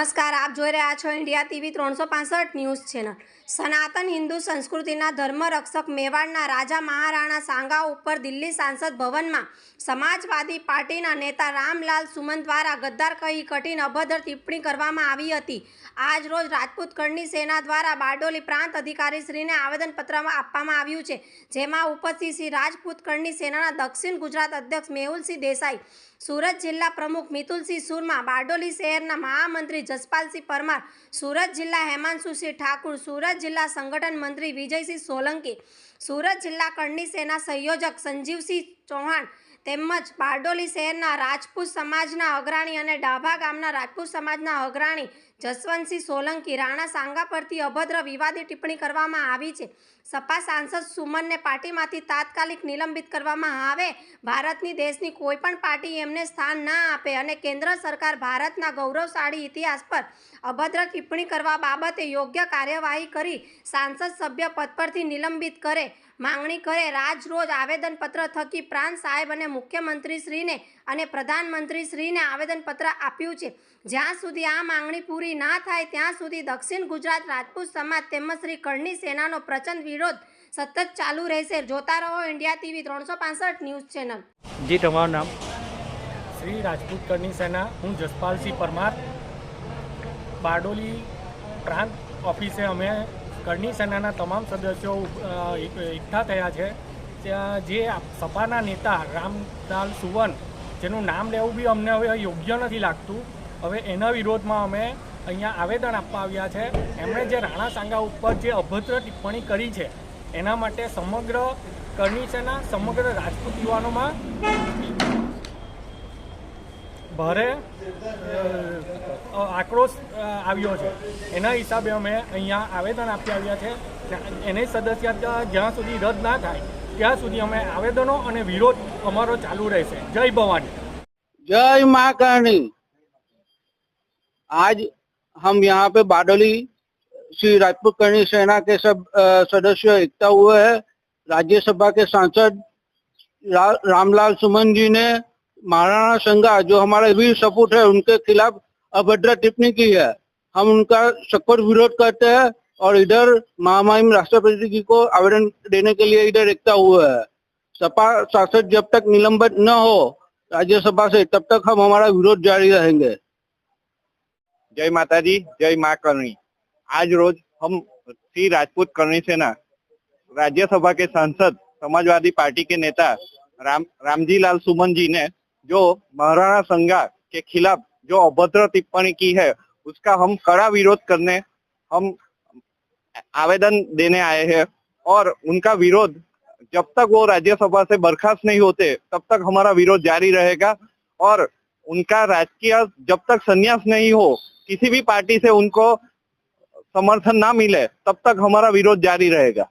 નમસ્કાર, આપ જોઈ રહ્યા છો ઇન્ડિયા ટીવી ત્રણસો પાસઠ ન્યૂઝ ચેનલ. સનાતન હિન્દુ સંસ્કૃતિના ધર્મરક્ષક મેવાડના રાજા મહારાણા સાંગા ઉપર દિલ્હી સાંસદ ભવનમાં સમાજવાદી પાર્ટીના નેતા રામલાલ સુમન દ્વારા ગદ્દાર કહી કઠિન અભદ્ર ટિપ્પણી કરવામાં આવી હતી. આજ રોજ રાજપૂત કળની સેના દ્વારા બારડોલી પ્રાંત અધિકારીશ્રીને આવેદનપત્રમાં આપવામાં આવ્યું છે, જેમાં ઉપસ્થિત શ્રી રાજપૂત કળની સેનાના દક્ષિણ ગુજરાત અધ્યક્ષ મેહુલસિંહ દેસાઈ, સુરત જિલ્લા પ્રમુખ મિતુલસિંહ સુરમા, બારડોલી શહેરના મહામંત્રી જસપાલસિંહ પરમાર, સુરત જિલ્લા હેમાંશુસિંહ ઠાકુર, સુરત જિલ્લા સંગઠન મંત્રી વિજયસિંહ સોલંકી, સુરત જિલ્લા કરણી સેના સંયોજક સંજીવસિંહ ચૌહાણ તેમજ બારડોલી શહેરના રાજપૂત સમાજના અગ્રણી અને ડાભા ગામના રાજપૂત સમાજના અગ્રણી જસવંતસિંહ સોલંકી રાણા સાંગા પરથી અભદ્ર વિવાદી ટિપ્પણી કરવામાં આવી છે. સપા સાંસદ સુમનને પાર્ટીમાંથી તાત્કાલિક નિલંબિત કરવામાં આવે, ભારતની દેશની કોઈપણ પાર્ટી એમને સ્થાન ના આપે અને કેન્દ્ર સરકાર ભારતના ગૌરવશાળી ઇતિહાસ પર અભદ્ર ટિપ્પણી કરવા બાબતે યોગ્ય કાર્યવાહી કરી સાંસદ સભ્ય પદ પરથી નિલંબિત કરે માંગણી કરે રાજ રોજ આવેદનપત્ર થકી પ્રાંત સાહેબ અને મુખ્યમંત્રીશ્રીને અને પ્રધાનમંત્રીશ્રીને આવેદનપત્ર આપ્યું છે. જ્યાં સુધી આ માંગણી પૂરી ના થાય ત્યાં સુધી દક્ષિણ ગુજરાત રાજપૂત સમાજ તેમજ શ્રી કરણી સેનાનો પ્રચંડ વિરોધ સતત ચાલુ રહેશે. જોતા રહો ઇન્ડિયા ટીવી ત્રણસો પાસઠ ન્યૂઝ ચેનલ. જી તમારું નામ? શ્રી રાજપૂત કરની સેના. હું જસપાલસિંહ પરમાર. બારડોલી પ્રાંત ઓફિસે અમે કરણી સેનાના તમામ સદસ્યો એકઠા થયા છે. ત્યાં જે સપાના નેતા રામલાલ સુવન, જેનું નામ લેવું બી અમને હવે યોગ્ય નથી લાગતું, હવે એના વિરોધમાં અમે અહીંયા આવેદન આપવા આવ્યા છે. એમણે જે રાણા સાંગા ઉપર જે અભદ્ર ટિપ્પણી કરી છે, એના માટે સમગ્ર કરણી સેના, સમગ્ર રાજપૂત યુવાનોમાં ભારે આક્રોશ અ, આવ્યો છે એના હિસાબે અમે અહીંયા આવેદન આપી આવ્યા છે ને એની સદસ્યતા જ્યાં સુધી રદ ના થાય ત્યાં સુધી અમે આવેદનો અને વિરોધ અમારો ચાલુ રહેશે જય ભવાની जय माँ करणी आज हम यहाँ पे बारडोली श्री राजपूत करणी सेना के सब अ, सदस्य एकता हुए हैं राज्यसभा के सांसद रा, रामलाल सुमन जी ने महाराणा संगा जो हमारे वीर सपूत है उनके खिलाफ अभद्र टिप्पणी की है? हम उनका सख्त विरोध करते हैं और इधर महामहिम राष्ट्रपति जी को आवेदन देने के लिए इधर एकता हुए है। सपा सांसद जब तक निलंबित न हो, राज्यसभा से तब तक हम हमारा विरोध जारी रहेंगे। जय माता जी जय माँ करणी। आज रोज हम श्री राजपूत करणी सेना, राज्यसभा के सांसद, समाजवादी पार्टी के नेता राम रामजी लाल सुमन जी ने, जो महाराणा संगा के खिलाफ जो अभद्र टिप्पणी की है, उसका हम कड़ा विरोध करने, हम आवेदन देने आए हैं और उनका विरोध, जब तक वो राज्यसभा से बर्खास्त नहीं होते, तब तक हमारा विरोध जारी रहेगा और उनका राजकीय, जब तक संन्यास नहीं हो, किसी भी पार्टी से उनको समर्थन ना मिले, तब तक हमारा विरोध जारी रहेगा।